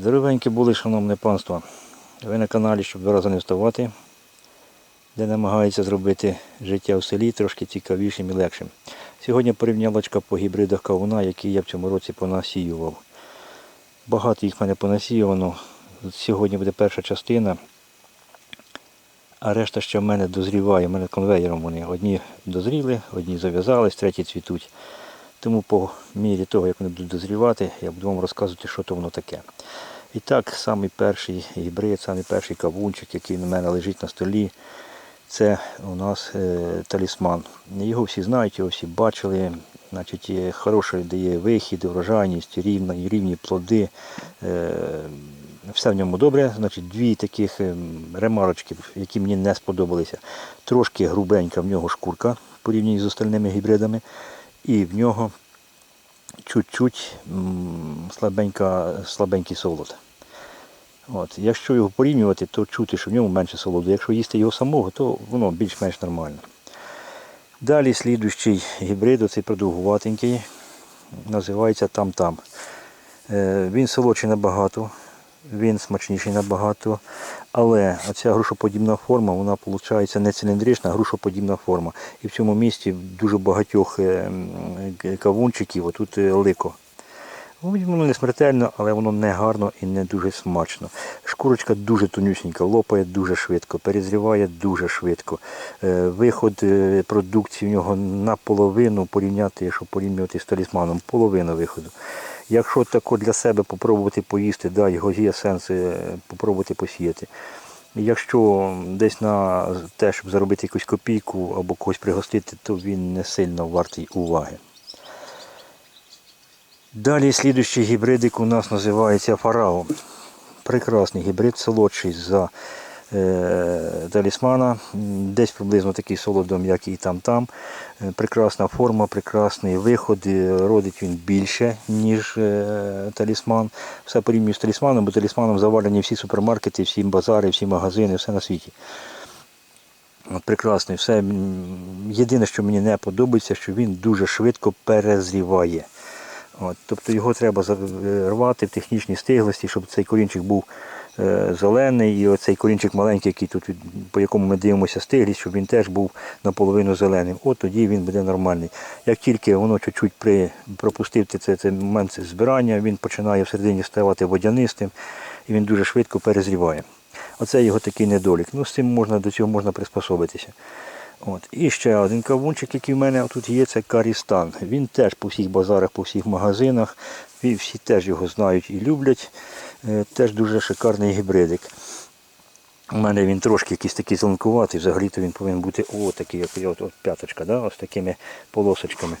Здоровенькі були, шановне панство. Ви на каналі, щоб два рази не вставати, де намагаються зробити життя в селі трошки цікавішим і легшим. Сьогодні порівнялочка по гібридах кавуна, які я в цьому році понасіював. Багато їх в мене понасіювано. Сьогодні буде перша частина, а решта ще в мене дозріває. У мене конвеєром вони. Одні дозріли, одні зав'язались, треті цвітуть. Тому по мірі того, як вони будуть дозрівати, я буду вам розказувати, що то воно таке. І так, самий перший гібрид, самий перший кавунчик, який на мене лежить на столі, це у нас е, талісман. Його всі знають, його всі бачили. Значить, хороший дає вихід, врожайність, рівні, рівні плоди. Е, все в ньому добре. Значить, дві таких е, ремарочки, які мені не сподобалися. Трошки грубенька в нього шкурка порівняно з остальними гібридами. І в нього чуть-чуть слабенький солод. От. Якщо його порівнювати, то чути, що в ньому менше солоду. Якщо їсти його самого, то воно більш-менш нормально. Далі слідуючий гібрид, оцей продовгуватенький, називається там-там. Е, Він солодший набагато, він смачніший набагато, але оця грушоподібна форма, вона виходить не циліндрична, а грушоподібна форма. І в цьому місці дуже багатьох е, е, кавунчиків, отут е, лико. Воно не смертельно, але воно не гарно і не дуже смачно. Шкурочка дуже тонюсенька, лопає дуже швидко, перезріває дуже швидко. Виход продукції в нього наполовину порівняти, якщо порівнювати з талісманом, половина виходу. Якщо тако для себе попробувати поїсти, да, його є сенс е, попробувати посіяти. Якщо десь на те, щоб заробити якусь копійку або когось пригостити, то він не сильно вартий уваги. Далі слідуючий гібридик у нас називається Фарао. Прекрасний гібрид, солодший за талісмана. Десь приблизно такий солодом, як і там-там. Е, Прекрасна форма, прекрасний виход. е, Родить він більше, ніж е, талісман. Все порівнюю з талісманом, бо талісманом завалені всі супермаркети, всі базари, всі магазини, все на світі. Прекрасний. Все. Єдине, що мені не подобається, що він дуже швидко перезріває. От, тобто його треба рвати в технічній стиглості, щоб цей корінчик був е, зелений, і оцей корінчик маленький, який тут, по якому ми дивимося стиглість, щоб він теж був наполовину зеленим. От тоді він буде нормальний. Як тільки воно чуть-чуть при, пропустив це, цей момент збирання, він починає всередині ставати водянистим і він дуже швидко перезріває. Оце його такий недолік. Ну, з цим можна, до цього можна приспособитися. От. І ще один кавунчик, який в мене тут є, це Карістан. Він теж по всіх базарах, по всіх магазинах. Всі теж його знають і люблять. Е, Теж дуже шикарний гібридик. У мене він трошки якийсь такий зеленкуватий, взагалі-то він повинен бути о, такий, як от, от п'яточка, да? ось такими полосочками.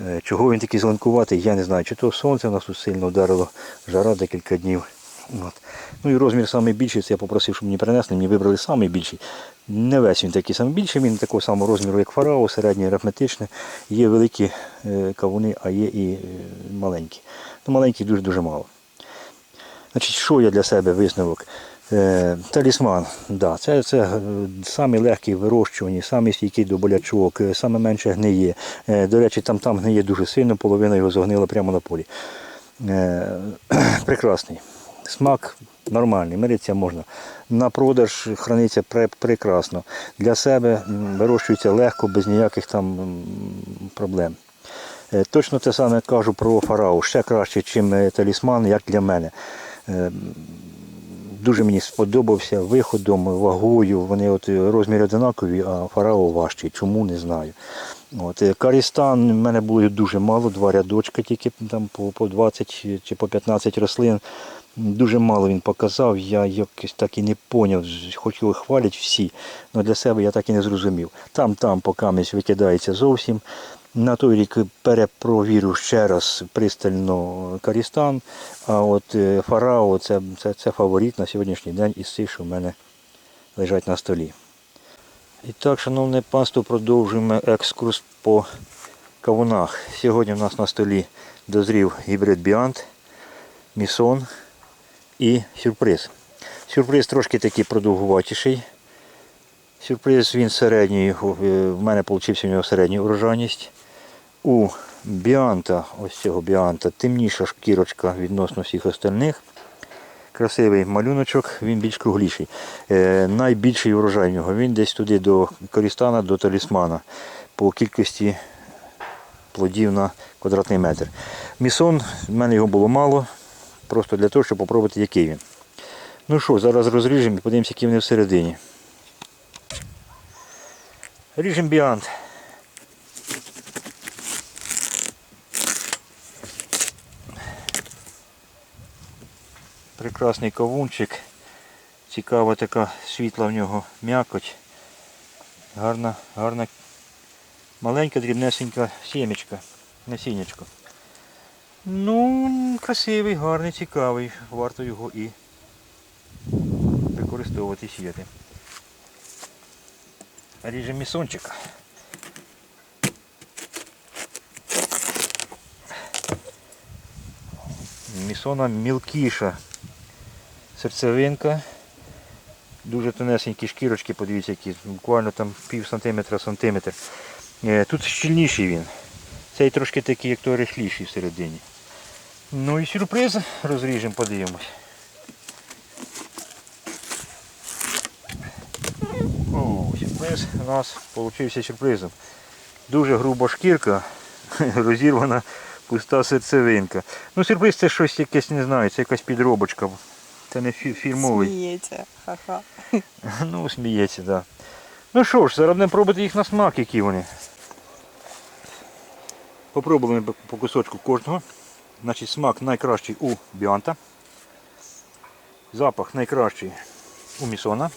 Е, Чого він такий зеленкуватий, я не знаю. Чи то сонце нас тут сильно вдарило, жара декілька днів. От. Ну і розмір найбільший, це я попросив, щоб мені принесли, мені вибрали найбільший. Не весь він такий найбільший, він такого самого розміру, як фарао, середній арифметичний. Є великі е, кавуни, а є і маленькі. Ну, маленьких дуже-дуже мало. Значить, що я для себе висновок? Е, талісман, да, це, це е, самий легкий в вирощуванні, самий стійкий до болячок, е, саме менше гниє. До речі, там там гниє дуже сильно, половина його загнила прямо на полі. Прекрасний. Смак нормальний, миритися можна. На продаж храниться прекрасно. Для себе вирощується легко, без ніяких там проблем. Точно те саме кажу про фарао. Ще краще, ніж талісман, як для мене. Е, Дуже мені сподобався виходом, вагою. Вони от е, розміри одинакові, а фарао важчий. Чому не знаю. От, е, Карістан в мене було дуже мало, два рядочка, тільки там по, по 20 чи по 15 рослин. Дуже мало він показав, я якось так і не поняв, хоч його хвалять всі, але для себе я так і не зрозумів. Там, там покамість викидається зовсім. На той рік перепровірю ще раз пристально Карістан, а от е, Фарао це, це, це фаворит на сьогоднішній день із цих, що в мене лежать на столі. І так, шановне панство, продовжуємо екскурс по кавунах. Сьогодні в нас на столі дозрів гібрид Біант, Місон і сюрприз. Сюрприз трошки такий продовгуватіший. Сюрприз він середній, е, в мене вийшов у нього середня урожайність. У Біанта, ось цього Біанта, темніша шкірочка відносно всіх остальних. Красивий малюночок, він більш кругліший. Е, найбільший врожай в нього. Він десь туди до Корістана, до талісмана по кількості плодів на квадратний метр. Місон, в мене його було мало, просто для того, щоб спробувати, який він. Ну що, зараз розріжемо і подивимося, які вони всередині. Ріжемо біант. Прекрасний кавунчик. Цікава така світла в нього м'якоть. Гарна, гарна, маленька, дрібнесенька сімечка, насіннячко. Ну, красивий, гарний, цікавий. Варто його і використовувати сіяти. Ріжемо місончик. Місона мілкіша. Серцевинка. Дуже тонесенькі шкірочки, подивіться, які буквально там пів сантиметра сантиметр. Е, Тут щільніший він. Цей трошки такий, як той рихліший всередині. Ну і сюрприз розріжемо, подивимось. О, сюрприз у нас вийшов сюрпризом. Дуже груба шкірка, розірвана пуста серцевинка. Ну сюрприз це щось якесь, не знаю, це якась підробочка. Це не фі- фірмовий. Сміється. Ха-ха. Ну, сміється, так. Да. Ну що ж, зараз будемо пробувати їх на смак, які вони. Попробуємо по- по кусочку кожного. Значить, смак найкращий у біанта. Запах найкращий у місона.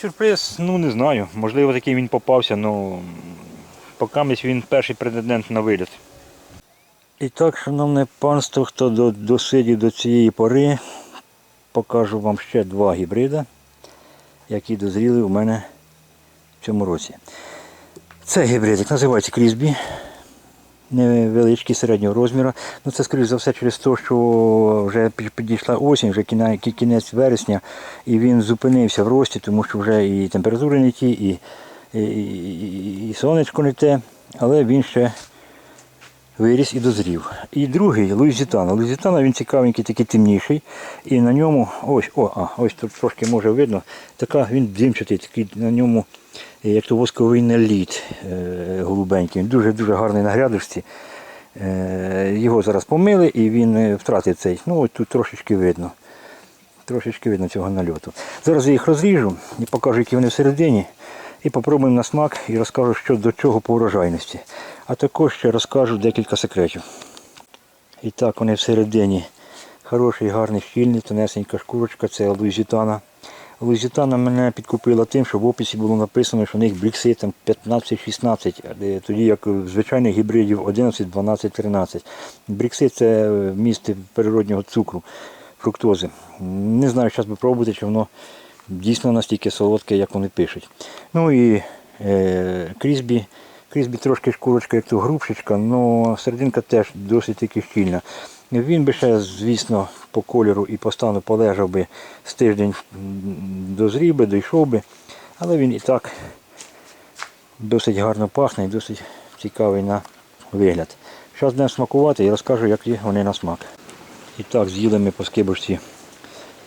Сюрприз, ну не знаю. Можливо такий він попався, але поки він перший претендент на виліт. І так, шановне панство, хто досидів до цієї пори, покажу вам ще два гібрида, які дозріли у мене в цьому році. Це гібридик називається Крізбі. Невеличкий середнього розміру. Ну це скоріш за все через те, що вже підійшла осінь, вже кінець вересня, і він зупинився в рості, тому що вже і температури не ті, і, і, і, і сонечко не те, але він ще виріс і дозрів. І другий Луїзітана. Луїзітана він цікавенький, такий темніший. І на ньому, ось, о, а, ось тут трошки може видно, така він димчатий, такий на ньому, е, як то восковий наліт е, голубенький. Він дуже-дуже гарний на грядочці. Е, його зараз помили і він втратив цей. Ну, ось тут трошечки видно. Трошечки видно цього нальоту. Зараз я їх розріжу і покажу, які вони всередині. І попробуємо на смак і розкажу, що до чого по урожайності. А також ще розкажу декілька секретів. І так, вони всередині хороший, гарний, щільний, тонесенька шкурочка, це Луїзітана. Луїзітана мене підкупила тим, що в описі було написано, що в них блікси там 15-16, е, тоді як звичайних гібридів 11, 12, 13. Брікси це місце природнього цукру, фруктози. Не знаю, зараз би пробувати, чи воно дійсно настільки солодке, як вони пишуть. Ну і е, крізбі. Крізбі трошки шкурочка, як то грубшечка, але серединка теж досить таки щільна. Він би ще, звісно, по кольору і по стану полежав би з тиждень дозрів би, дійшов би, але він і так досить гарно пахне і досить цікавий на вигляд. Зараз будемо смакувати і розкажу, як вони на смак. І так, з'їли ми по скибочці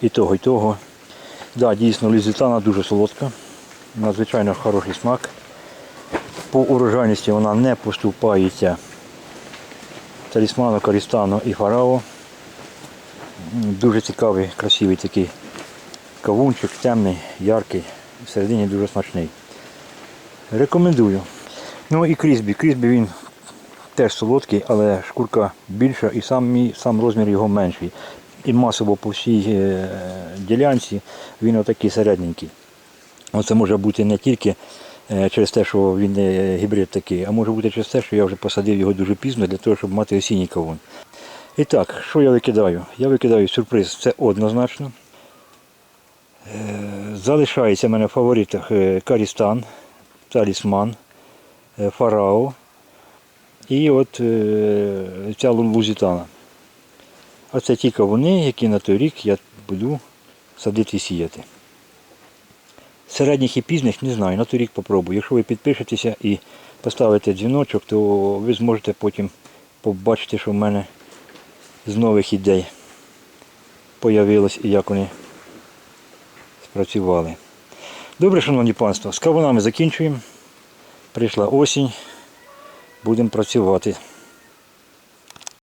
і того, і того. Да, дійсно, лізитана дуже солодка, надзвичайно хороший смак. По урожайності вона не поступається талісману, корістану і фарао. Дуже цікавий, красивий такий кавунчик, темний, яркий, всередині дуже смачний. Рекомендую. Ну і крізбі. Крізбі він теж солодкий, але шкурка більша і сам, сам розмір його менший. І масово по всій е, ділянці він отакий середненький. Оце може бути не тільки е, через те, що він е, гібрид такий, а може бути через те, що я вже посадив його дуже пізно для того, щоб мати осінній кавун. І так, що я викидаю? Я викидаю сюрприз, це однозначно. Залишається в мене в фаворитах Карістан, Талісман, Фарао і от ця Лу- Лузітана. А це ті кавуни, які на той рік я буду садити і сіяти. Середніх і пізних не знаю, на той рік попробую. Якщо ви підпишетеся і поставите дзвіночок, то ви зможете потім побачити, що в мене з нових ідей появилось і як вони спрацювали. Добре, шановні панство, з кавунами закінчуємо. Прийшла осінь. Будемо працювати.